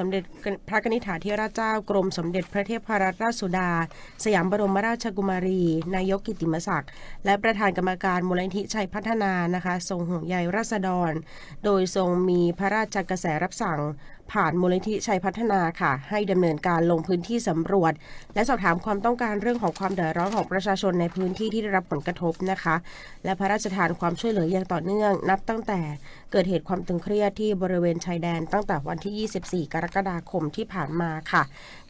สมเด็จพระนิธิฐาธิราชเจ้ากรมสมเด็จพระเทพรัตนราชสุดา สยามบรมราชกุมารี นายกกิติมศักดิ์และประธานกรรมการมูลนิธิชัยพัฒนานะคะ ทรงห่วงใยราษฎร โดยทรงมีพระราชกระแสรับสั่ง ผ่านมูลนิธิชัยพัฒนาค่ะ ให้ดำเนินการลงพื้นที่สำรวจ และสอบถามความต้องการเรื่องของความเดือดร้อนของประชาชนในพื้นที่ที่ได้รับผลกระทบนะคะ และพระราชทานความช่วยเหลืออย่างต่อเนื่อง นับตั้งแต่เกิดเหตุความตึงเครียดที่บริเวณชายแดนตั้งแต่วันที่ 24 กรกฎาคมที่ผ่านมาค่ะ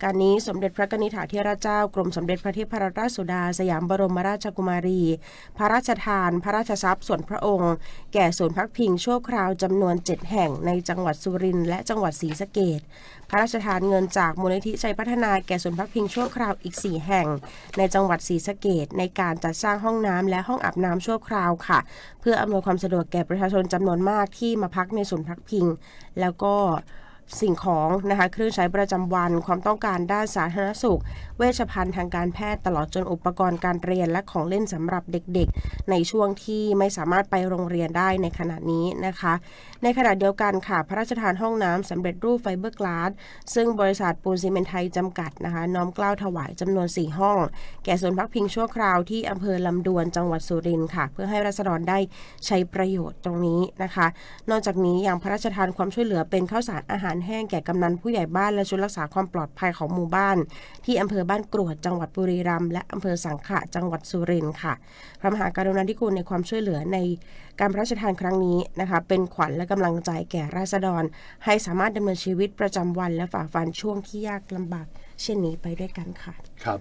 การนี้สมเด็จพระนิธิฐาธิราชเจ้ากรมสมเด็จพระเทพรัตนราชสุดา สยามบรมราชกุมารี พระราชทาน พระราชทรัพย์ส่วนพระองค์ แก่ศูนย์พักพิงชั่วคราวจำนวน 7 แห่งในจังหวัดสุรินทร์และจังหวัดศรีสะเกดพระราชทานเงินจากมูลนิธิชัยพัฒนาแก่ส่วนพักพิงชั่วคราวอีก 4 แห่ง ในจังหวัดศรีสะเกดในการจัดสร้างห้องน้ำและห้องอาบน้ำชั่วคราวค่ะ เพื่ออำนวยความสะดวกแก่ประชาชนจำนวนมากที่มาพักในส่วนพักพิง แล้วก็ สิ่งของนะคะเครื่องใช้ประจำวัน ความต้องการด้านสาธารณสุข เวชภัณฑ์ทางการแพทย์ตลอดจนอุปกรณ์การเรียนและของเล่นสำหรับเด็กๆ ในช่วงที่ไม่สามารถไปโรงเรียนได้ในขณะนี้นะคะ ในขณะเดียวกันค่ะ พระราชทานห้องน้ำสำเร็จรูปไฟเบอร์กลาสซึ่งบริษัทปูนซีเมนต์ไทยจำกัดนะคะน้อมเกล้าถวายจำนวน 4 ห้อง แก่ศูนย์พักพิงชั่วคราวที่อำเภอลำดวนจังหวัดสุรินทร์ค่ะ เพื่อให้ราษฎรได้ใช้ประโยชน์ตรงนี้นะคะ นอกจากนี้ยังพระราชทานความช่วยเหลือเป็นข้าวสารอาหารแห้งแก่กำนันผู้ใหญ่บ้านและชุดรักษาความปลอดภัยของหมู่บ้าน ที่อำเภอบ้านกรวดจังหวัดบุรีรัมย์และอำเภอสังขะจังหวัดสุรินทร์ค่ะพระมหากรุณาธิคุณในความช่วยเหลือในการพระราชทานครั้งนี้นะคะ เป็นขวัญและกำลังใจแก่ราษฎร ให้สามารถดำเนินชีวิตประจำวันและฝ่าฟันช่วงที่ยากลำบาก เช่นนี้ไปด้วยกันค่ะ ครับ